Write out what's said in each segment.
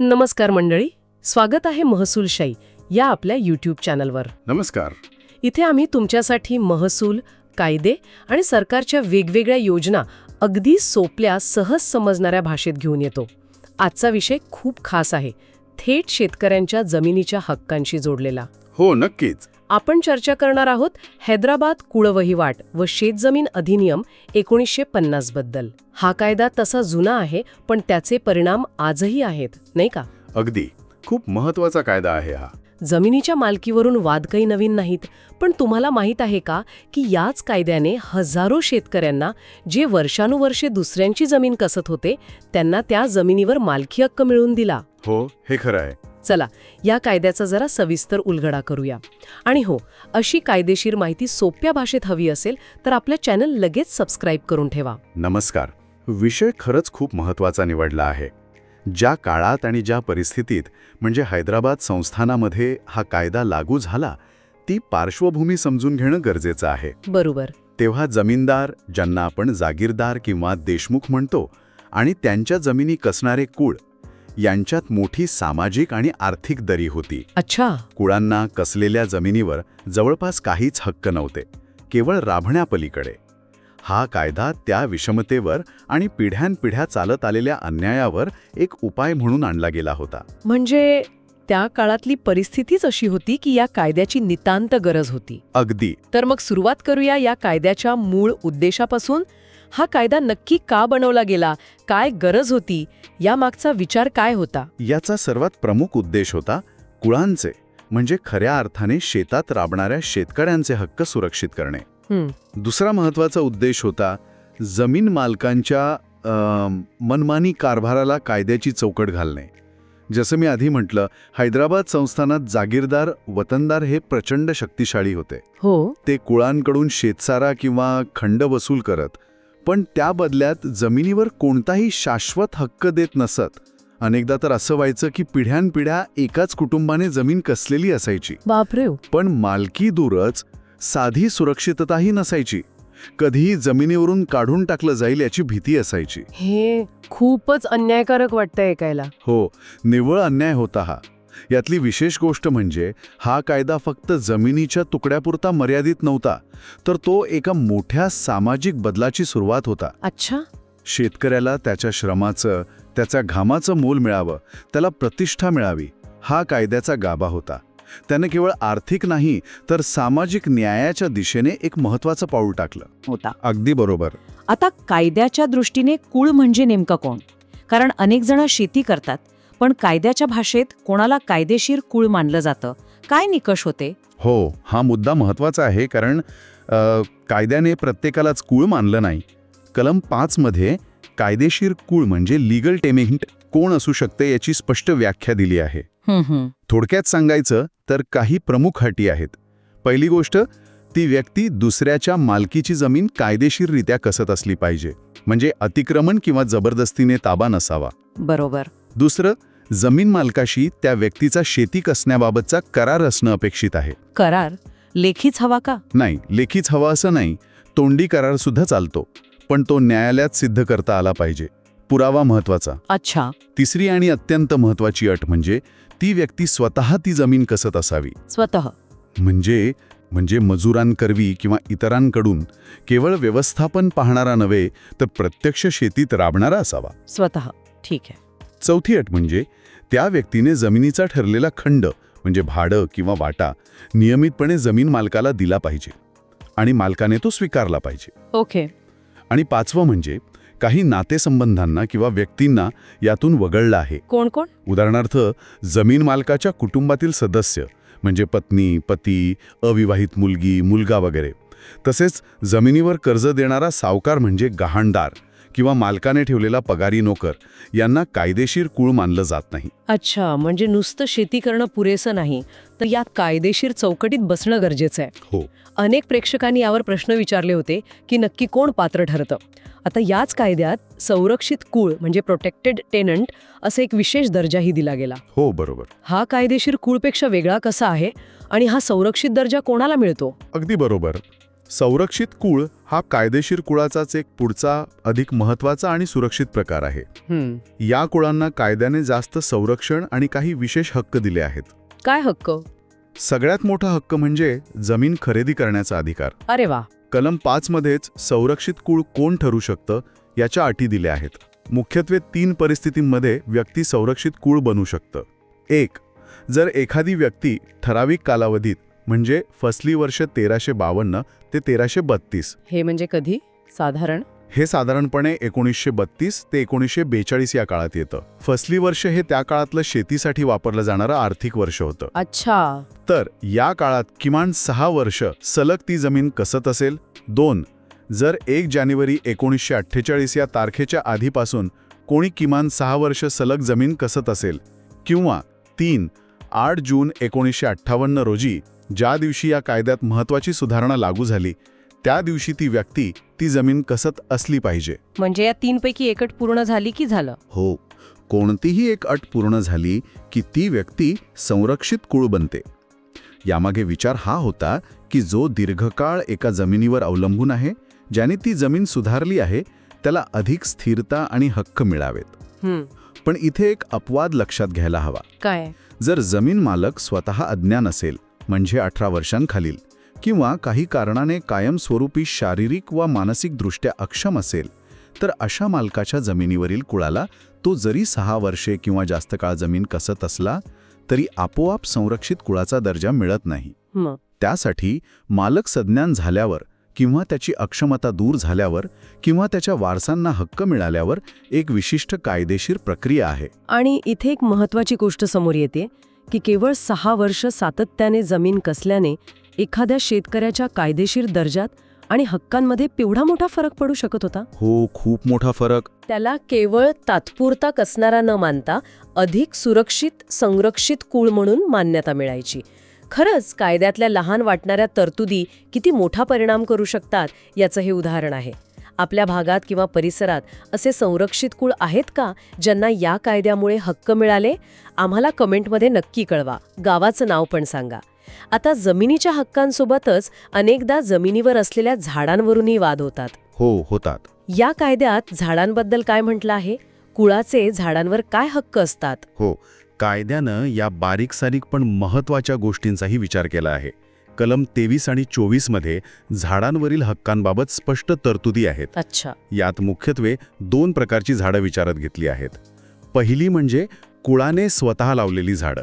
नमस्कार मंडळी स्वागत आहे महसूलशाही या आपल्या यूट्यूब चॅनलवर. नमस्कार. इथे आम्ही तुमच्यासाठी महसूल कायदे आणि सरकारच्या वेगवेगळ्या योजना अगदी सोप्या सहज समजणाऱ्या भाषेत घेऊन येतो. आजचा विषय खूप खास आहे. थेट शेतकऱ्यांच्या जमिनीच्या हक्कांशी जोडलेला. हो नक्कीच. आपण चर्चा करणार आहोत हैदराबाद कुळवहिवाट व शेतजमीन अधिनियम एकोणीसशे पन्नासबद्दल. हा कायदा तसा जुना आहे पण त्याचे परिणाम आजही आहेत नाही का? अगदी. खूप महत्त्वाचा कायदा आहे हा. जमिनीच्या मालकीवरून वाद काही नवीन नाहीत पण तुम्हाला माहीत आहे का की याच कायद्याने हजारो शेतकऱ्यांना जे वर्षानुवर्षे दुसऱ्यांची जमीन कसत होते त्यांना त्या जमिनीवर मालकी हक्क मिळवून दिला? हो हे खरं आहे. चला या कायद्याचा जरा सविस्तर उलगडा करूया. आणि हो अशी कायदेशीर माहिती सोप्या भाषेत हवी असेल तर आपल्या चॅनल लगेच सबस्क्राईब करून ठेवा. नमस्कार. विषय खरंच खूप महत्त्वाचा निवडला आहे. ज्या काळात आणि ज्या परिस्थितीत म्हणजे हैदराबाद संस्थानामध्ये हा कायदा लागू झाला ती पार्श्वभूमी समजून घेणं गरजेचं आहे. बरोबर. तेव्हा जमीनदार ज्यांना आपण जागीरदार किंवा देशमुख म्हणतो आणि त्यांच्या जमिनी कसणारे कुळ यांच्यात मोठी सामाजिक आणि आर्थिक दरी होती. अच्छा. कुळांना कसलेल्या जमिनीवर जवळपास काहीच हक्क नव्हते केवळ राभण्यापलीकडे हा कायदा त्या विषमतेवर आणि पिढ्यानपिढ्या चालत आलेल्या अन्यायावर एक उपाय म्हणून आणला गेला होता. म्हणजे त्या काळातली परिस्थितीच अशी होती की या कायद्याची नितांत गरज होती. अगदी. तर मग सुरुवात करूया या कायद्याच्या मूळ उद्देशापासून हा कायदा नक्की का बनवला गेला? काय गरज होती? यामागचा विचार काय होता? याचा सर्वात प्रमुख उद्देश होता कुळांचे म्हणजे खऱ्या अर्थाने शेतात राबणाऱ्या शेतकऱ्यांचे हक्क सुरक्षित करणे. दुसरा महत्त्वाचा उद्देश होता जमीन मालकांच्या मनमानी कारभाराला कायद्याची चौकट घालणे. जसं मी आधी म्हटलं हैदराबाद संस्थानात जागीरदार वतनदार हे प्रचंड शक्तिशाळी होते. हो. ते कुळांकडून शेतसारा किंवा खंड वसूल करत पण त्या बदल्यात जमिनीवर कोणताही शाश्वत हक्क देत नसत. अनेकदा तर असं व्हायचं की पिढ्यानपिढ्या एकाच कुटुंबाने जमीन कसलेली असायची. बापरे पण मालकी दूरच साधी सुरक्षितताही नसायची. कधीही जमिनीवरून काढून टाकलं जाईल याची भीती असायची. हे खूपच अन्यायकारक वाटतंय ऐकायला. हो निव्वळ अन्याय होता हा. यातली विशेष गोष्ट म्हणजे हा कायदा फक्त जमिनीच्या तुकड्यापुरता मर्यादित नव्हता तर तो एका मोठ्या सामाजिक बदलाची सुरुवात होता. अच्छा. शेतकऱ्याला त्याच्या श्रमाचं त्याच्या घामाचं मोल मिळावं त्याला प्रतिष्ठा मिळावी हा कायद्याचा गाभा होता. त्याने केवळ आर्थिक नाही तर सामाजिक न्यायाच्या दिशेने एक महत्वाचं पाऊल टाकलं. होता. अगदी बरोबर. आता कायद्याच्या दृष्टीने कुळ म्हणजे नेमका कोण? कारण अनेक जण शेती करतात पण कायद्याच्या भाषेत कोणाला कायदेशीर कुळ मानलं जातं? काय निकष होते? हो हा मुद्दा महत्त्वाचा आहे कारण अ, कायद्याने प्रत्येकालाच कुळ मानलं नाही. कलम पाचमध्ये कायदेशीर कुळ म्हणजे लिगल टेमेंट कोण असू शकते याची स्पष्ट व्याख्या दिली आहे. हं, हं. थोडक्यात सांगायचं तर काही प्रमुख अटी आहेत. पहिली गोष्ट ती व्यक्ती दुसऱ्याच्या मालकीची जमीन कायदेशीररित्या कसत असली पाहिजे. म्हणजे अतिक्रमण किंवा जबरदस्तीने ताबा नसावा. बरोबर. दुसरं जमीन मालकाशी त्या व्यक्तीचा शेती कसण्याबाबतचा करार असणं अपेक्षित आहे. करार? लेखीच हवा का? नाही लेखीच हवा असं नाही. तोंडी करार सुद्धा चालतो पण तो न्यायालयात सिद्ध करता आला पाहिजे. पुरावा महत्त्वाचा अच्छा. तिसरी आणि अत्यंत महत्वाची अट म्हणजे ती व्यक्ती स्वतः ती जमीन कसत असावी. स्वतः. म्हणजे म्हणजे मजुरांकरवी किंवा इतरांकडून केवळ व्यवस्थापन पाहणारा नव्हे तर प्रत्यक्ष शेतीत राबणारा असावा. स्वतः. ठीक आहे. चौथी अट म्हणजे त्या व्यक्तीने जमिनीचा ठरलेला खंड म्हणजे भाडं किंवा वाटा नियमितपणे जमीन मालकाला दिला पाहिजे आणि मालकाने तो स्वीकारला पाहिजे. ओके. आणि पाचवं म्हणजे काही नातेसंबंधांना किंवा व्यक्तींना यातून वगळलं आहे. कोण कोण? उदाहरणार्थ जमीन मालकाच्या कुटुंबातील सदस्य म्हणजे पत्नी पती अविवाहित मुलगी मुलगा वगैरे. तसेच जमिनीवर कर्ज देणारा सावकार म्हणजे गहाणदार. किंवा मालकाने ठेवलेला पगारी नोकर यांना कायदेशीर कुळ मानलं जात नाही. अच्छा म्हणजे नुसतं शेती करणं पुरेसं नाही. तर या कायदेशीर चौकटीत बसणं गरजेचं आहे. हो. अनेक प्रेक्षकांनी यावर प्रश्न विचारले होते की नक्की कोण पात्र ठरतं. आता याच कायद्यात संरक्षित कुळ म्हणजे प्रोटेक्टेड टेनंट असा एक विशेष दर्जाही दिला गेला. हो बरोबर. हा कायदेशीर कुळपेक्षा वेगळा कसा आहे? आणि हा संरक्षित दर्जा कोणाला मिळतो? अगदी बरोबर. संरक्षित कुळ हा कायदेशीर कुळाचाच एक पुढचा अधिक महत्त्वाचा आणि सुरक्षित प्रकार आहे. या कुळांना कायद्याने जास्त संरक्षण आणि काही विशेष हक्क दिले आहेत. काय हक्क? सगळ्यात मोठा हक्क म्हणजे जमीन खरेदी करण्याचा अधिकार. अरे वा. कलम पाच मध्येच संरक्षित कुळ कोण ठरू शकतं याच्या अटी दिल्या आहेत. मुख्यत्वे तीन परिस्थितींमध्ये व्यक्ती संरक्षित कुळ बनू शकतं. एक जर एखादी व्यक्ती ठराविक कालावधीत म्हणजे फसली वर्ष तेराशे बावन्न ते तेराशे बत्तीस. हे म्हणजे कधी? साधारण? हे साधारणपणे एकोणीसशे बत्तीस ते एकोणीसशे बेचाळीस या काळात येतं. फसली वर्ष हे त्या काळातलं शेतीसाठी वापरलं जाणारं आर्थिक वर्ष होतं. अच्छा. तर या काळात किमान सहा वर्ष सलग ती जमीन कसत असेल? दोन. जर एक जानेवारी एकोणीसशे अठ्ठेचाळीस या तारखेच्या आधीपासून कोणी किमान सहा वर्ष सलग जमीन कसत असेल? किंवा तीन. आठ जून एकोणीसशे अठ्ठावन्न रोजी ज्या दिवशी या कायद्यात महत्त्वाची सुधारणा लागू झाली त्या दिवशी ती व्यक्ती ती जमीन कसत असली पाहिजे. म्हणजे या तीनपैकी एक अट पूर्ण झाली की झालं? हो. कोणतीही एक अट पूर्ण झाली की ती व्यक्ती संरक्षित कुळ बनते. यामागे विचार हा होता की जो दीर्घकाळ एका जमिनीवर अवलंबून आहे ज्याने ती जमीन सुधारली आहे त्याला अधिक स्थिरता आणि हक्क मिळावेत. पण इथे एक अपवाद लक्षात घ्यायला हवा. काय? जर जमीन मालक स्वतः अज्ञान असेल म्हणजे अठरा वर्षांखालील किंवा काही कारणाने कायमस्वरूपी शारीरिक वा मानसिकदृष्ट्या अक्षम असेल तर अशा मालकाच्या जमिनीवरील कुळाला तो जरी सहा वर्षे किंवा जास्त काळ जमीन कसत असला तरी आपोआप संरक्षित कुळाचा दर्जा मिळत नाही. त्यासाठी मालक सज्ञान झाल्यावर किंवा त्याची अक्षमता दूर झाल्यावर किंवा त्याच्या वारसांना हक्क मिळाल्यावर एक विशिष्ट कायदेशीर प्रक्रिया आहे. आणि इथे एक महत्वाची गोष्ट समोर येते की केवळ सहा वर्ष सातत्याने जमीन कसल्याने एखाद्या शेतकऱ्याच्या कायदेशीर दर्जात आणि हक्कांमध्ये पिवढा मोठा फरक पडू शकत होता? हो खूप मोठा फरक. त्याला केवळ तात्पुरता कसणारा न मानता अधिक सुरक्षित संरक्षित कुळ म्हणून मान्यता मिळायची. खरंच कायद्यातल्या लहान वाटणाऱ्या तरतुदी किती मोठा परिणाम करू शकतात याचं हे उदाहरण आहे. आपल्या भागात किंवा परिसरात असे संरक्षित कुळ आहेत का ज्यांना या कायद्यामुळे हक्क मिळाले? आम्हाला कमेंटमध्ये नक्की कळवा. गावाचं नाव पण सांगा. आता जमिनीच्या हक्कांसोबतच अनेकदा जमिनीवर असलेल्या झाडांवरूनही वाद होतात. हो होतात. या कायद्यात झाडांबद्दल काय म्हटलं आहे? कुळाचे झाडांवर काय हक्क असतात? हो कायद्यानं या बारीक सारीक पण महत्त्वाच्या गोष्टींचाही विचार केला आहे. कलम तेवीस आणि चोवीसमध्ये झाडांवरील हक्कांबाबत स्पष्ट तरतुदी आहेत. अच्छा. यात मुख्यत्वे दोन प्रकारची झाडं विचारात घेतली आहेत. पहिली म्हणजे कुळाने स्वतः लावलेली झाडं.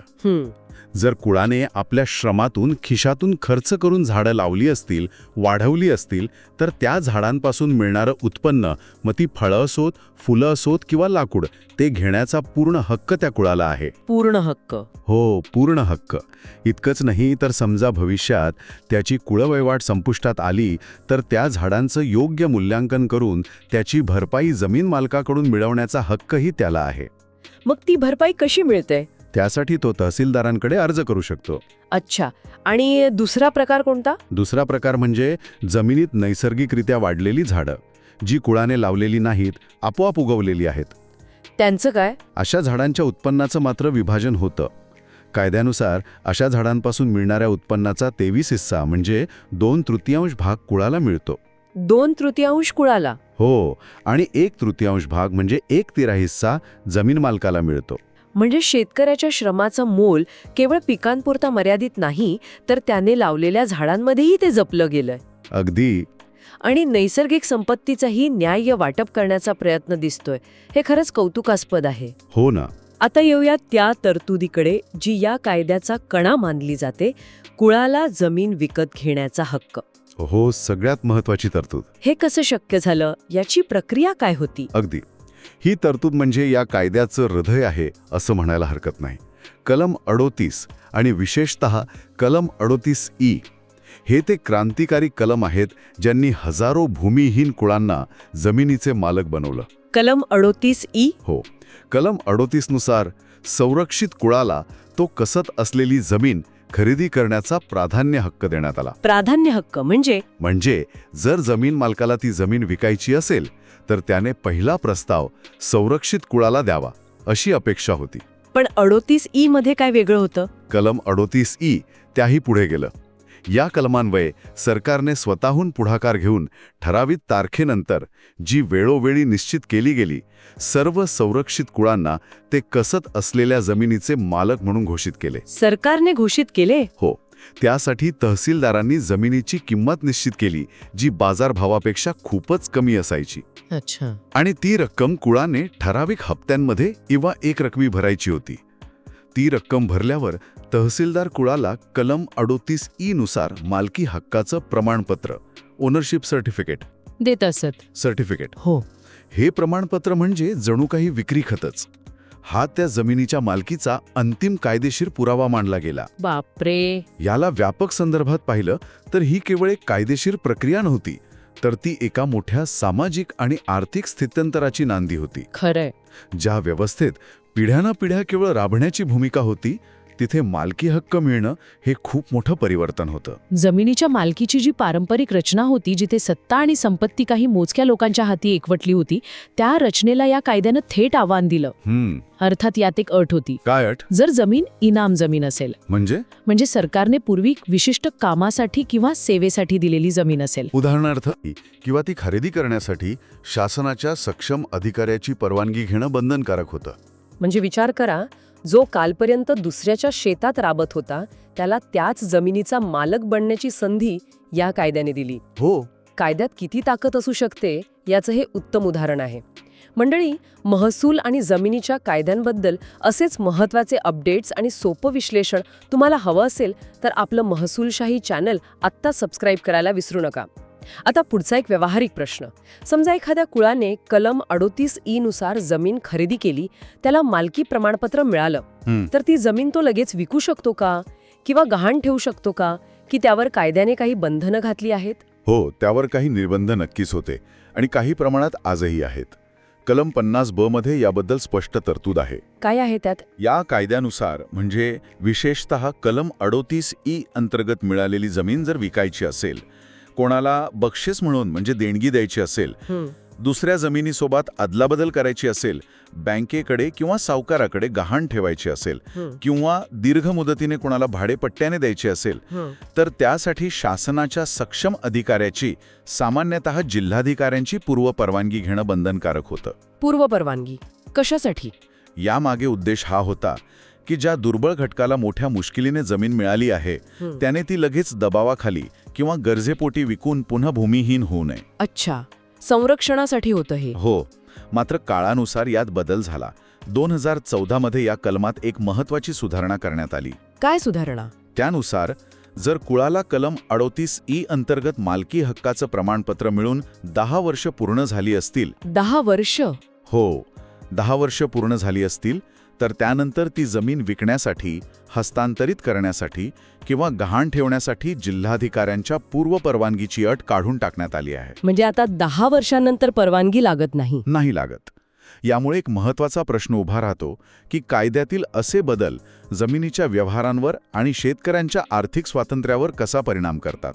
जर कुळाने आपल्या श्रमातून खिशातून खर्च करून झाडं लावली असतील वाढवली असतील तर त्या झाडांपासून मिळणारं उत्पन्न मग ती फळं असोत फुलं असोत किंवा लाकूड ते घेण्याचा पूर्ण हक्क त्या कुळाला आहे. पूर्ण हक्क. हो पूर्ण हक्क. इतकंच नाही तर समजा भविष्यात त्याची कुळवैवाट संपुष्टात आली तर त्या झाडांचं योग्य मूल्यांकन करून त्याची भरपाई जमीन मालकाकडून मिळवण्याचा हक्कही त्याला आहे. मग ती भरपाई कशी मिळते? त्यासाठी तो तहसीलदारांकडे अर्ज करू शकतो. अच्छा. आणि दुसरा प्रकार कोणता? दुसरा प्रकार म्हणजे जमिनीत नैसर्गिकरित्या वाढलेली झाडं जी कुळाने लावलेली नाहीत आपोआप उगवलेली आहेत. त्यांचं काय? अशा झाडांच्या उत्पन्नाचं मात्र विभाजन होतं. कायद्यानुसार अशा झाडांपासून मिळणाऱ्या उत्पन्नाचा तेवीस हिस्सा म्हणजे दोन तृतीयांश भाग कुळाला मिळतो. दोन तृतीयांश कुळाला? हो. आणि एक तृतीयांश भाग म्हणजे एक तिरा हिस्सा जमीन मालकाला मिळतो. म्हणजे शेतकऱ्याच्या श्रमाचं मोल केवळ पिकांपुरता मर्यादित नाही तर त्याने लावलेल्या झाडांमध्येही ते जपलं गेलंय. अगदी. आणि नैसर्गिक संपत्तीचाही न्याय्य वाटप करण्याचा प्रयत्न दिसतोय. हे खरंच कौतुकास्पद आहे. हो ना. आता येऊया त्या तरतुदीकडे जी या कायद्याचा कणा मानली जाते कुळाला जमीन विकत घेण्याचा हक्क. हो सगळ्यात महत्वाची तरतूद. हे कसं शक्य झालं? याची प्रक्रिया काय होती? अगदी. ही तरतूद म्हणजे या कायद्याचं हृदय आहे असं म्हणायला हरकत नाही. कलम अडोतीस आणि विशेषत कलम अडोतीस ई हे ते क्रांतिकारी कलम आहेत ज्यांनी हजारो भूमिहीन कुळांना जमिनीचे मालक बनवलं. कलम अडोतीस ई? हो. कलम अडोतीसनुसार संरक्षित कुळाला तो कसत असलेली जमीन खरेदी करण्याचा प्राधान्य हक्क देण्यात आला. प्राधान्य हक्क म्हणजे? म्हणजे जर जमीन मालकाला ती जमीन विकायची असेल तर त्याने पहिला प्रस्ताव संरक्षित कुळाला द्यावा अशी अपेक्षा होती. पण अडोतीस ई मध्ये काय वेगळं होतं? कलम अडोतीस ई त्याही पुढे गेलं. या कलमान्वये सरकारने स्वतःहून पुढाकार घेऊन ठराविक तारखेनंतर जी वेळोवेळी निश्चित केली गेली सर्व संरक्षित कुळांना ते कसत असलेल्या जमिनीचे मालक म्हणून घोषित केले. सरकारने घोषित केले? हो. त्यासाठी तहसीलदारांनी जमिनीची किंमत निश्चित केली जी बाजारभावापेक्षा खूपच कमी असायची. अच्छा. आणि ती रक्कम कुळाने ठराविक हप्त्यांमध्ये किंवा एक रकमी भरायची होती. ती रक्कम भरल्यावर तहसीलदार कुळाला कलम अडोतीस ई नुसार मालकी हक्काचं प्रमाणपत्र ओनरशिप सर्टिफिकेट देत असत. सर्टिफिकेट हो. हे प्रमाणपत्र म्हणजे जणू काही विक्री खतच. हा त्या जमिनीच्या मालकीचा अंतिम कायदेशीर पुरावा मानला गेला. बापरे. याला व्यापक संदर्भात पाहिलं तर ही केवळ एक कायदेशीर प्रक्रिया नव्हती तर ती एका मोठ्या सामाजिक आणि आर्थिक स्थित्यंतराची नांदी होती. खरंय. ज्या व्यवस्थेत पिढ्यानपिढ्या केवळ राबण्याची भूमिका होती तिथे मालकी हक्क मिळणं हे खूप मोठं परिवर्तन होतं. जमिनीच्या मालकीची जी पारंपरिक रचना होती जिथे सत्ता आणि संपत्ती काही मोजक्या लोकांच्या हाती एकवटली होती त्या रचनेला या कायद्यानं थेट आव्हान दिलं. अर्थात यात एक अट होती. काय अट? जर जमीन इनाम जमीन असेल. म्हणजे? म्हणजे सरकारने पूर्वी विशिष्ट कामासाठी किंवा सेवेसाठी दिलेली जमीन असेल. उदाहरणार्थ किंवा ती खरेदी करण्यासाठी शासनाच्या सक्षम अधिकाऱ्याची परवानगी घेणं बंधनकारक होतं. म्हणजे विचार करा जो कालपर्यंत दुसऱ्याच्या शेतात राबत होता त्याला त्याच जमिनीचा मालक बनण्याची संधी या कायद्याने दिली. हो. कायद्यात किती ताकद असू शकते याचं हे उत्तम उदाहरण आहे. मंडळी महसूल आणि जमिनीच्या कायद्यांबद्दल असेच महत्त्वाचे अपडेट्स आणि सोपं विश्लेषण तुम्हाला हवं असेल तर आपलं महसूलशाही चॅनल आत्ता सबस्क्राईब करायला विसरू नका. आता पुढचा एक व्यावहारिक प्रश्न. समजा एखाद्या कुळाने कलम अडोतीस ई नुसार जमीन खरेदी केली त्याला मालकी प्रमाणपत्र मिळालं. तर ती जमीन तो लगेच विकू शकतो का? किंवा गहाण ठेवू शकतो का? की त्यावर कायद्याने काही बंधनं घातली आहेत? हो त्यावर काही निर्बंध नक्कीच होते आणि काही प्रमाणात आजही आहेत. कलम पन्नास ब मध्ये याबद्दल स्पष्ट तरतूद आहे. काय आहे त्यात? या कायद्यानुसार म्हणजे विशेषत कलम अडोतीस ई अंतर्गत मिळालेली जमीन जर विकायची असेल कोणाला बक्षीस म्हणून म्हणजे देणगी द्यायची असेल दुसऱ्या जमिनीसोबत अदलाबदल करायची असेल बँकेकडे किंवा सावकाराकडे गहाण ठेवायची असेल किंवा दीर्घ मुदतीने कोणाला भाडेपट्ट्याने द्यायची असेल. तर त्यासाठी शासनाच्या सक्षम अधिकाऱ्याची सामान्यतः जिल्हाधिकाऱ्यांची पूर्व परवानगी घेणं बंधनकारक होतं. पूर्व परवानगी कशासाठी? यामागे उद्देश हा होता की ज्या दुर्बळ घटकाला मोठ्या मुश्किलीने जमीन मिळाली आहे. त्याने ती लगेच दबावाखाली किंवा गरजेपोटी विकून पुन्हा भूमिहीन होऊ नये. अच्छा. संरक्षणासाठी होतं हे. हो. मात्र काळानुसार यात बदल झाला. दोन हजार चौदामध्ये या कलमात एक महत्वाची सुधारणा करण्यात आली. काय सुधारणा? त्यानुसार जर कुळाला कलम अडोतीस ई अंतर्गत मालकी हक्काचं प्रमाणपत्र मिळून दहा वर्ष पूर्ण झाली असतील दहा वर्ष? हो. दहा वर्ष पूर्ण झाली असतील तर त्यानंतर ती जमीन विकण्यासाठी हस्तांतरित करण्यासाठी किंवा गहाण ठेवण्यासाठी जिल्हाधिकाऱ्यांच्या पूर्व परवानगीची अट काढून टाकण्यात आली आहे. म्हणजे आता दहा वर्षांनंतर परवानगी लागत नाही? नाही लागत. यामुळे एक महत्त्वाचा प्रश्न उभा राहतो की कायद्यातील असे बदल जमिनीच्या व्यवहारांवर आणि शेतकऱ्यांच्या आर्थिक स्वातंत्र्यावर कसा परिणाम करतात?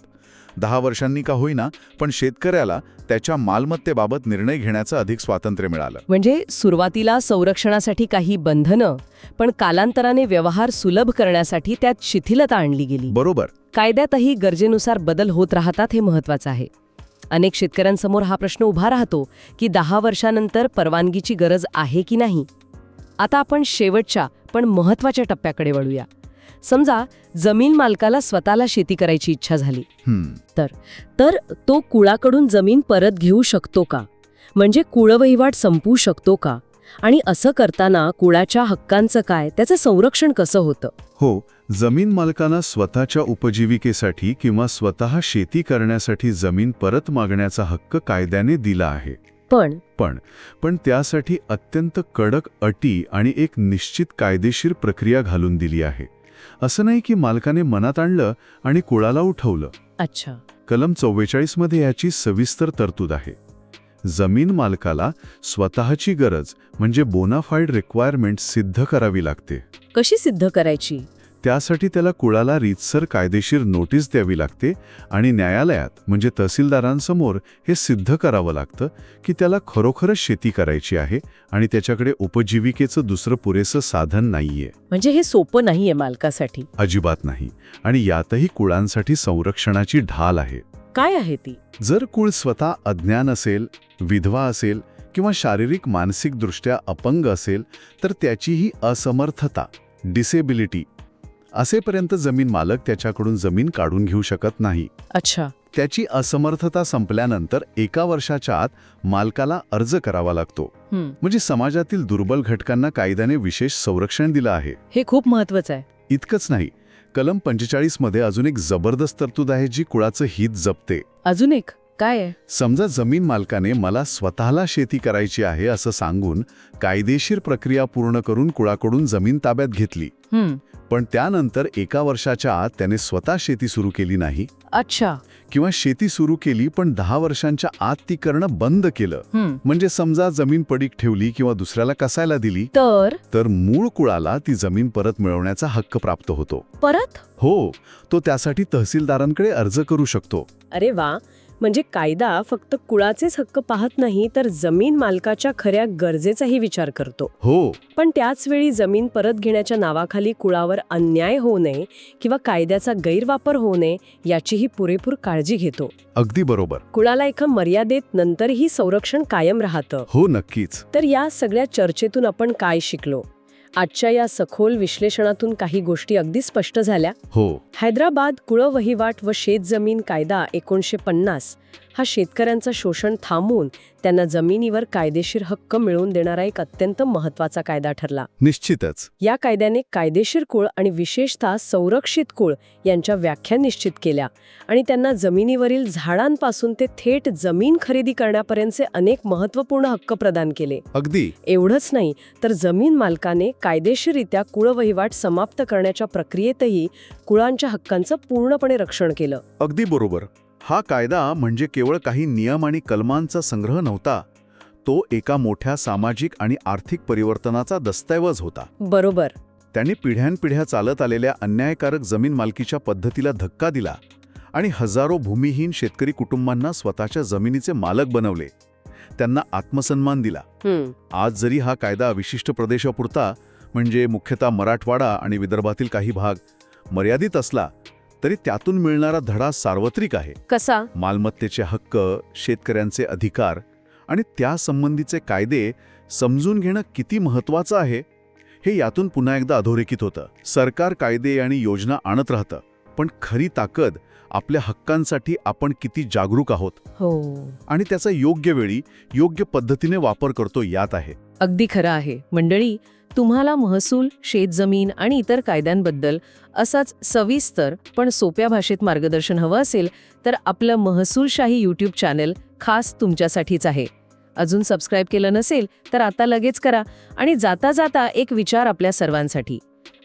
दहा वर्षांनी का होईना पण शेतकऱ्याला त्याच्या मालमत्तेबाबत निर्णय घेण्याचं अधिक स्वातंत्र्य मिळालं. म्हणजे सुरुवातीला संरक्षणासाठी काही बंधनं पण कालांतराने व्यवहार सुलभ करण्यासाठी त्यात शिथिलता आणली गेली. बरोबर. कायद्यातही गरजेनुसार बदल होत राहतात हे महत्वाचं आहे. अनेक शेतकऱ्यांसमोर हा प्रश्न उभा राहतो की दहा वर्षानंतर परवानगीची गरज आहे की नाही? आता आपण शेवटच्या पण महत्त्वाच्या टप्प्याकडे वळूया. समजा जमीन मालकाला स्वतःला शेती करायची इच्छा झाली. हम्म. तर तो कुळाकडून जमीन परत घेऊ शकतो का? म्हणजे कुळवहिवाट संपवू शकतो का? आणि असं करताना कुळाच्या हक्कांचं काय? त्याचं संरक्षण कसं होतं? हो जमीन मालकांना स्वतःच्या उपजीविकेसाठी किंवा स्वतः शेती करण्यासाठी जमीन परत मागण्याचा हक्क कायद्याने दिला आहे. पण? पण पण त्यासाठी अत्यंत कडक अटी आणि एक निश्चित कायदेशीर प्रक्रिया घालून दिली आहे. असं नाही की मालकाने मनात आणलं आणि कुळाला उठवलं. अच्छा. कलम चव्वेचाळीसमध्ये याची सविस्तर तरतूद आहे. जमीन मालकाला स्वतःची गरज म्हणजे बोनाफाईड रिक्वायरमेंट सिद्ध करावी लागते. कशी सिद्ध करायची? त्यासाठी त्याला कुळाला रीतसर कायदेशीर नोटीस द्यावी लागते आणि न्यायालयात म्हणजे तहसीलदारांसमोर हे सिद्ध करावं लागतं की त्याला खरोखरच शेती करायची आहे आणि त्याच्याकडे उपजीविकेचं दुसरं पुरेसं साधन नाहीये. म्हणजे हे सोपं नाहीये मालकासाठी. अजिबात नाही. आणि यातही कुळांसाठी संरक्षणाची ढाल आहे. काय आहे ती? जर कुळ स्वतः अज्ञान असेल विधवा असेल किंवा शारीरिक मानसिकदृष्ट्या अपंग असेल तर त्याची ही असमर्थता डिसेबिलिटी असेपर्यंत जमीन मालक त्याच्याकडून जमीन काढून घेऊ शकत नाही. अच्छा. त्याची असमर्थता संपल्यानंतर एका वर्षाच्या आत मालकाला अर्ज करावा लागतो. म्हणजे समाजातील दुर्बल घटकांना कायद्याने विशेष संरक्षण दिलं आहे. हे खूप महत्वाचं आहे. इतकंच नाही कलम पंचेचाळीसमध्ये अजून एक जबरदस्त तरतूद आहे जी कुळाचं हित जपते. अजून एक? काय आहे? समजा जमीन मालकाने मला स्वतःला शेती करायची आहे असं सांगून कायदेशीर प्रक्रिया पूर्ण करून कुळाकडून जमीन ताब्यात घेतली. पण त्यानंतर एका वर्षाच्या आत त्याने स्वतः शेती सुरू केली नाही. अच्छा. किंवा शेती सुरू केली पण दहा वर्षांच्या आत ती करणं बंद केलं. म्हणजे समजा जमीन पडीक ठेवली किंवा दुसऱ्याला कसायला दिली तर? तर मूळ कुळाला ती जमीन परत मिळवण्याचा हक्क प्राप्त होतो. परत? हो तो त्यासाठी तहसीलदारांकडे अर्ज करू शकतो. अरे वा. म्हणजे कायदा फक्त कुळाचेच हक्क पाहत नाही तर जमीन मालकाच्या खऱ्या गरजेचाही विचार करतो. हो. पण त्याच वेळी जमीन परत घेण्याच्या नावाखाली कुळावर अन्याय होऊ नये किंवा कायद्याचा गैरवापर होऊ नये याचीही पुरेपूर काळजी घेतो. अगदी बरोबर. कुळाला एका मर्यादेत नंतरही संरक्षण कायम राहतं. हो नक्कीच. तर या सगळ्या चर्चेतून आपण काय शिकलो? आजच्या या सखोल विश्लेषणातून काही गोष्टी अगदी स्पष्ट झाल्या. हो. हैदराबाद कुळवहिवाट व शेतजमीन कायदा एकोणीसशे पन्नास हा शेतकऱ्यांचं शोषण थांबवून त्यांना जमिनीवर कायदेशीर हक्क मिळवून देणारा एक अत्यंत महत्त्वाचा कायदा ठरला. निश्चितच. या कायद्याने कायदेशीर कुळ आणि विशेषतः संरक्षित कुळ यांच्या व्याख्या निश्चित केल्या आणि त्यांना जमिनीवरील झाडांपासून ते थेट जमीन खरेदी करण्यापर्यंतचे अनेक महत्त्वपूर्ण हक्क प्रदान केले. अगदी. एवढंच नाही तर जमीन मालकाने कायदेशीररित्या कुळवहिवाट समाप्त करण्याच्या प्रक्रियेतही कुळांच्या हक्कांचं पूर्णपणे रक्षण केलं. अगदी बरोबर. हा कायदा म्हणजे केवळ काही नियम आणि कलमांचा संग्रह नव्हता. तो एका मोठ्या सामाजिक आणि आर्थिक परिवर्तनाचा दस्तऐवज होता. बरोबर. त्यांनी पिढ्यानपिढ्या चालत आलेल्या अन्यायकारक जमीन मालकीच्या पद्धतीला धक्का दिला आणि हजारो भूमिहीन शेतकरी कुटुंबांना स्वतःच्या जमिनीचे मालक बनवले. त्यांना आत्मसन्मान दिला. आज जरी हा कायदा विशिष्ट प्रदेशापुरता म्हणजे मुख्यतः मराठवाडा आणि विदर्भातील काही भाग मर्यादित असला तरी त्यातून मिळणारा धडा सार्वत्रिक आहे. कसा? मालमत्तेचे हक्क शेतकऱ्यांचे अधिकार आणि त्यासंबंधीचे कायदे समजून घेणं किती महत्त्वाचं आहे हे यातून पुन्हा एकदा अधोरेखित होतं. सरकार कायदे आणि योजना आणत राहतं पण खरी ताकद आपल्या हक्कांसाठी आपण किती जागरूक आहोत. हो. आणि त्याचा योग्य वेळी योग्य पद्धतीने वापर करतो यात आहे. अगदी खरं आहे. मंडळी तुम्हाला महसूल शेतजमीन आणि इतर कायद्यांबद्दल असाच सविस्तर पण सोप्या भाषेत मार्गदर्शन हवं असेल तर आपलं महसूलशाही यूट्यूब चॅनल खास तुमच्यासाठीच आहे. अजून सबस्क्राईब केलं नसेल तर आता लगेच करा आणि जाता जाता एक विचार आपल्या सर्वांसाठी.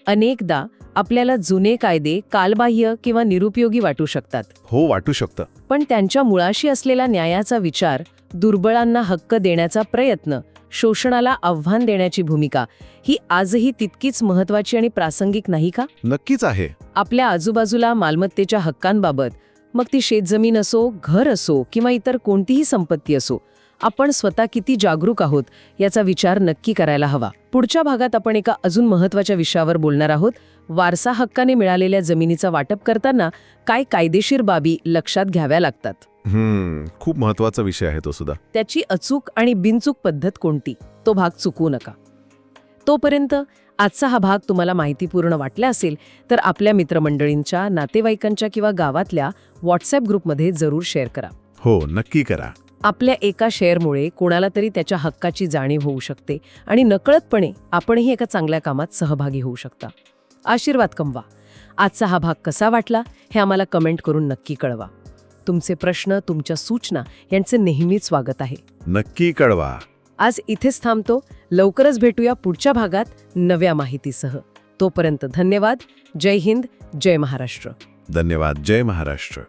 अनेकदा आपल्याला जुने कायदे कालबाह्य किंवा निरुपयोगी वाटू शकतात. हो वाटू शकतं. पण त्यांच्या मुळाशी असलेला न्यायाचा विचार दुर्बळांना हक्क देण्याचा प्रयत्न शोषणाला आव्हान देण्याची भूमिका ही आजही तितकीच महत्वाची आणि प्रासंगिक नाही का? नक्कीच आहे. आपल्या आजूबाजूला मालमत्तेच्या हक्कांबाबत मग ती शेतजमीन असो घर असो किंवा इतर कोणतीही संपत्ती असो आपण स्वतः किती जागरूक आहोत याचा विचार नक्की करायला हवा. पुढच्या भागात आपण एका अजून महत्त्वाच्या विषयावर बोलणार आहोत. वारसा हक्काने मिळालेल्या जमिनीचा वाटप करताना काय कायदेशीर बाबी लक्षात घ्याव्या लागतात? खूप महत्त्वाचा विषय आहे तो सुद्धा. त्याची अचूक आणि बिनचूक पद्धत कोणती? तो भाग चुकवू नका. तोपर्यंत आजचा हा भाग तुम्हाला माहितीपूर्ण वाटला असेल तर आपल्या मित्रमंडळींच्या नातेवाईकांच्या किंवा गावातल्या व्हॉट्सॲप ग्रुपमध्ये जरूर शेअर करा. हो नक्की करा. आपल्या एका शेअरमुळे कोणाला तरी त्याच्या हक्काची जाणीव होऊ शकते आणि नकळतपणे आपणही एका चांगल्या कामात सहभागी होऊ शकता. आशीर्वाद कमवा. आजचा हा भाग कसा वाटला हे आम्हाला कमेंट करून नक्की कळवा. तुमचे प्रश्न तुमच्या सूचना यांचे नेहमीच स्वागत आहे. नक्की कळवा. आज इथेच थांबतो. लवकरच भेटूया पुढच्या भागात नव्या माहितीसह. तोपर्यंत धन्यवाद. जय हिंद. जय महाराष्ट्र. धन्यवाद. जय महाराष्ट्र.